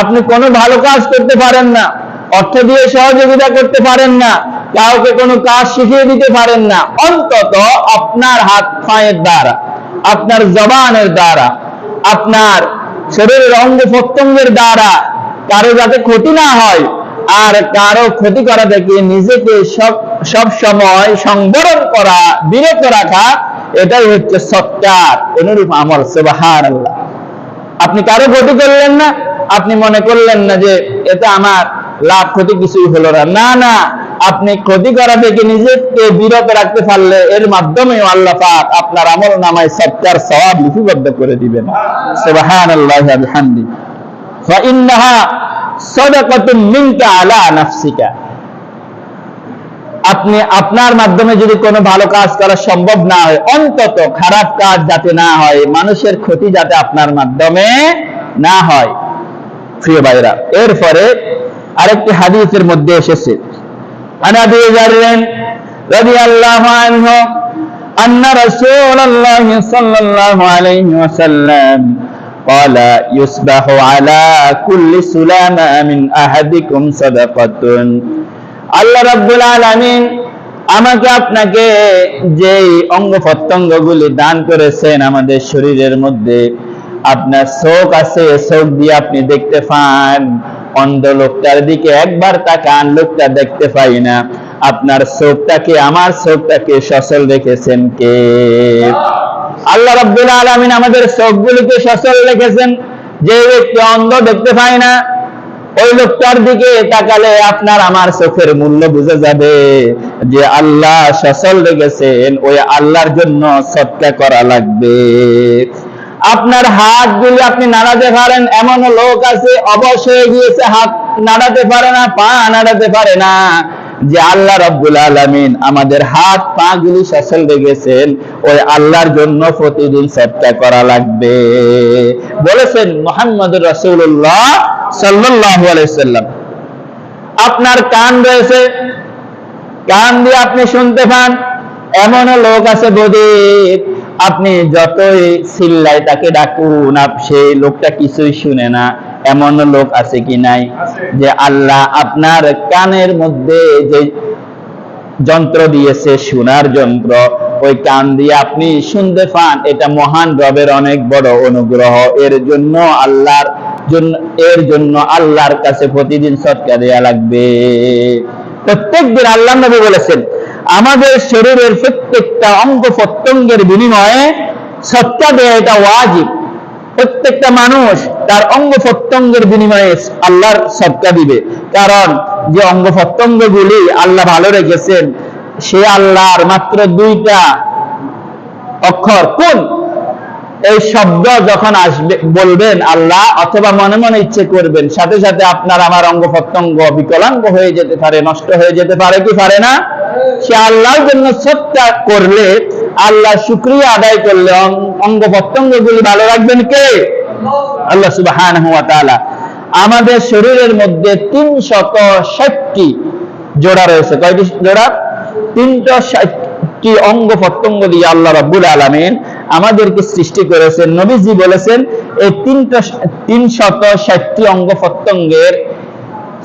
আপনি কোনো ভালো কাজ করতে পারেন না। অর্থ দিয়ে সহযোগিতা করতে পারেন না। কাউকে কোনো কাজ শিখিয়ে দিতে পারেন না। অন্তত আপনার হাত পায়ের দ্বারা, আপনার জবানের দ্বারা, আপনার শরীরের অঙ্গ প্রত্যঙ্গের দ্বারা কারও যাতে ক্ষতি না হয় আর কারও ক্ষতি করা থেকে নিজেকে সব সব সময় সংবরণ করা, বিরত রাখা, এটাই হচ্ছে সৎকার। অনুরূপ আমল সুবাহান আল্লাহ আপনি কারও ক্ষতি করলেন না আপনি মনে করলেন না যে এটা আমার লাভ, ক্ষতি কিছুই হলো না। না আপনি ক্ষতি করা থেকে নিজেকে বিরত রাখতে পারলে এর মাধ্যমে আল্লাহ পাক আপনার আমল নামায় সত্যার সবাব লিপিবদ্ধ করে দিবেন। সুবাহান আল্লাহ হামদি ফাইন্নাহা সদাকাতুন মিনকা আলা নাফসিকা। আপনি আপনার মাধ্যমে যদি কোনো ভালো কাজ করা সম্ভব না হয়, অন্তত খারাপ কাজ যাতে না হয়, মানুষের ক্ষতি যাতে আপনার মাধ্যমে না হয়। প্রিয় ভাইরা এরপরে আরেকটি হাদিসের মধ্যে এসেছে عن ابي ذر رضي الله عنه ان رسول الله صلى الله عليه وسلم قال يصبح على كل سلامة من أحدكم صدقة আল্লাহ রাব্বুল আলামিন আমাকে আপনাকে যে অঙ্গ প্রত্যঙ্গগুলি দান করেছেন আমাদের শরীরের মধ্যে আপনার চোখ আছে চোখ দিয়ে আপনি দেখতে পান। অন্ধ লোকটার দিকে একবার তাকান, লোকটা দেখতে পাই না। আপনার চোখটাকে, আমার চোখটাকে সচল রেখেছেন কে? আল্লাহ রাব্বুল আলামিন আমাদের চোখগুলিকে সচল রেখেছেন। যে ব্যক্তি অন্ধ দেখতে পায় না, ওই লোকটার দিকে তাকালে আপনার আমার চোখের মূল্য বুঝে যাবে যে আল্লাহ সচল রেখেছেন, ওই আল্লাহর জন্য সৎকা করা লাগবে। আপনার হাত গুলি আপনি নাড়াতে পারেন, এমন লোক আছে অবশ হয়ে গিয়েছে, হাত নাড়াতে পারে না, পা নাড়াতে পারে না। যে আল্লাহ রব্বুল আলামিন আমাদের হাত পা গুলি সচল রেখেছেন ওই আল্লাহর জন্য প্রতিদিন চেষ্টা করা লাগবে। বলেছেন মোহাম্মদ রসুল্লাহ সাল্লাল্লাহু আলাইহি সাল্লাম। আপনার কান রয়েছে, কান দিয়ে আপনি শুনতে পান এমনও লোক আছে বদির আপনি যতই চিল্লাই তাকে ডাকুন সেই লোকটা কিছুই শুনে না। এমন লোক আছে কি নাই? যে আল্লাহ আপনার কানের মধ্যে যে যন্ত্র দিয়েছে শোনার যন্ত্র ওই কান দিয়ে আপনি শুনতে পান এটা মহান রবের অনেক বড় অনুগ্রহ। এর জন্য আল্লাহর জন্য এর জন্য আল্লাহর কাছে প্রতিদিন সৎকার দেওয়া লাগবে। প্রত্যেক দিন আল্লাহ নবী বলেছেন আমাদের শরীরের প্রত্যেকটা অঙ্গ প্রত্যঙ্গের বিনিময়ে সৎকা দেওয়া এটা ওয়াজিব। প্রত্যেকটা মানুষ তার অঙ্গ প্রত্যঙ্গের বিনিময়ে আল্লাহর সৎকা দিবে। কারণ যে অঙ্গ প্রত্যঙ্গগুলি আল্লাহ ভালো রেখেছেন, সে আল্লাহর মাত্র দুইটা অক্ষর। কোন? এই শব্দ যখন আসবে, বলবেন আল্লাহ অথবা মনে মনে ইচ্ছে করবেন, সাথে সাথে আপনার আমার অঙ্গ প্রত্যঙ্গ বিকলাঙ্গ হয়ে যেতে পারে, নষ্ট হয়ে যেতে পারে কি পারে না? সে আল্লাহর জন্য সত্যা করলে, আল্লাহ শুক্রিয়া আদায় করলে অঙ্গ প্রত্যঙ্গ গুলি ভালো রাখবেন কে? আল্লাহ সুবহানাহু ওয়া তাআলা। আমাদের শরীরের মধ্যে তিন শত ষাটটি জোড়া রয়েছে। কয়টি জোড়া? তিনটা ষাটটি অঙ্গ প্রত্যঙ্গ দিয়ে আল্লাহ রাব্বুল আলামিন আমাদেরকে সৃষ্টি করেছেন। নবীজি বলেছেন, এই তিনটা তিন শত ষাটটি অঙ্গ প্রত্যঙ্গের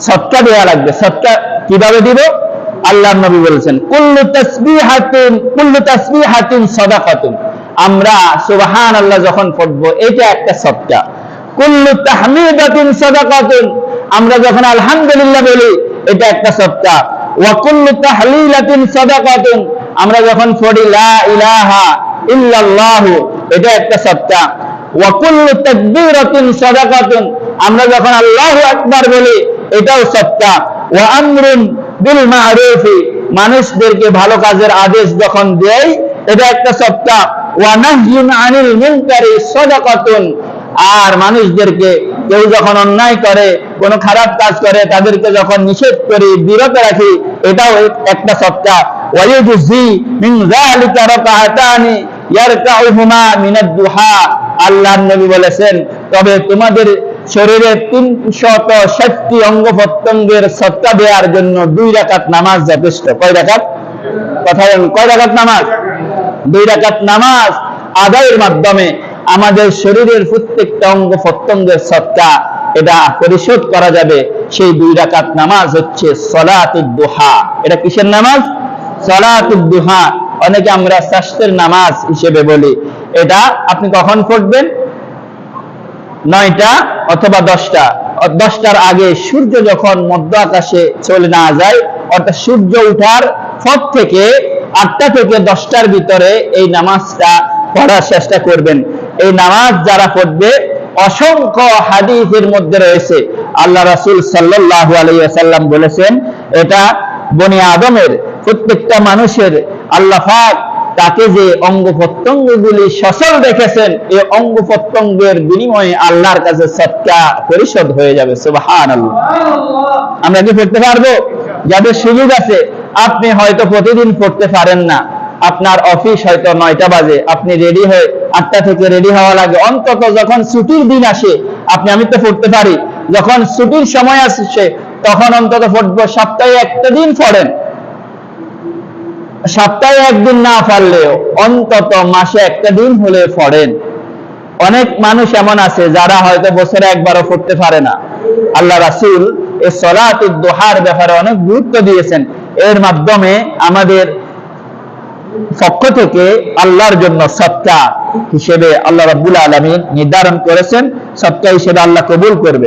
সৎকা দেওয়া লাগবে। সৎকা কীভাবে দিব? আল্লাহ নবী বলেছেন, কুল্লু তাসবিহাতুন কুল্লু তাসবিহাতুন সাদাকাতুন। আমরা সুবহান আল্লাহ যখন পড়ব এটা একটা সৎকা কুল্লু তাহমিদাতুন সাদাকাতুন। আমরা যখন আলহামদুলিল্লাহ বলি, এটা একটা সৎকা ওয়া কুল্লু তাহলিলাতুন সাদাকাতুন। আমরা যখন পড়ি, লা ইলাহা ইল্লাল্লাহ, এটা একটা ওয়া কুল্লু তাকবীরাতুন আমরা যখন আল্লাহু আকবার বলি, এটাও সৎকা ওয়া আমরুন বিল মা'রুফি মানুষদেরকে ভালো কাজের আদেশ যখন দেয়, এটা একটা সৎকা ওয়া নাহয়ুন আনিল মুনকারি সাদাকাতুন। আর মানুষদেরকে কেউ যখন অন্যায় করে, কোন খারাপ কাজ করে, তাদেরকে যখন নিষেধ করি, বিরত রাখি, এটাও একটা সৎকা ওয়ায়ুজি মিন যালিকা রাকাতানি ইয়ারকাউহুমা মিনাদ দুহা আল্লাহর নবী বলেছেন, তবে তোমাদের শরীরের তিনশত ষাটটি অঙ্গ প্রত্যঙ্গের সত্তা দেওয়ার জন্য দুই রাকাত নামাজ যথেষ্ট। কয় রাকাত? কথা বলেন, কয় রাকাত নামাজ? দুই রাকাত নামাজ আদায়ের মাধ্যমে আমাদের শরীরের প্রত্যেকটা অঙ্গ প্রত্যঙ্গের সত্তা এটা পরিশোধ করা যাবে। সেই দুই রাকাত নামাজ হচ্ছে সলাতুদ দুহা। এটা কিসের নামাজ? সলাতুদ দুহা। অনেকে আমরা স্বাস্থ্যের নামাজ হিসেবে বলি। এটা আপনি কখন পড়বেন? নয়টা অথবা দশটা। দশটার আগে সূর্য যখন মধ্য আকাশে চলে না যায়, অর্থাৎ সূর্য উঠার পর থেকে আটটা থেকে দশটার ভিতরে এই নামাজটা পড়ার চেষ্টা করবেন। এই নামাজ যারা পড়বে, অসংখ্য হাদিসের মধ্যে রয়েছে। আল্লাহ রাসূল সাল্লাল্লাহু আলাইহি ওয়াসাল্লাম বলেছেন, এটা বনি আদমের, প্রত্যেকটা মানুষের আল্লাহ তাকে যে অঙ্গ প্রত্যঙ্গগুলি সচল রেখেছেন, এই অঙ্গ প্রত্যঙ্গের বিনিময়ে আল্লাহর কাছে সৎকা পরিশোধ হয়ে যাবে। সুবাহান আমরা কি পড়তে পারব? যাদের সুযোগ আছে, আপনি হয়তো প্রতিদিন পড়তে পারেন না। আপনার অফিস হয়তো নয়টা বাজে। আপনি রেডি হয়ে আটটা থেকে রেডি হওয়া লাগে। অন্তত যখন ছুটির দিন আসে, আপনি, আমি তো পড়তে পারি, যখন ছুটির সময় আসছে, তখন অন্তত পড়ব। সপ্তাহে একটা দিন পড়েন। সপ্তাহে একদিন না পারলেও অন্তত মাসে একটা দিন হলে পড়েন। অনেক মানুষ এমন আছে যারা হয়তো বছরে একবারও পড়তে পারে না। আল্লাহ রাসূল এই সলাতুদ দোহার ব্যাপারে অনেক গুরুত্ব দিয়েছেন। এর মাধ্যমে আমাদের পক্ষ থেকে আল্লাহর জন্য সৎকা হিসেবে আল্লাহ রাব্বুল আলামিন নির্ধারণ করেছেন। সৎকা হিসেবে আল্লাহ কবুল করবে।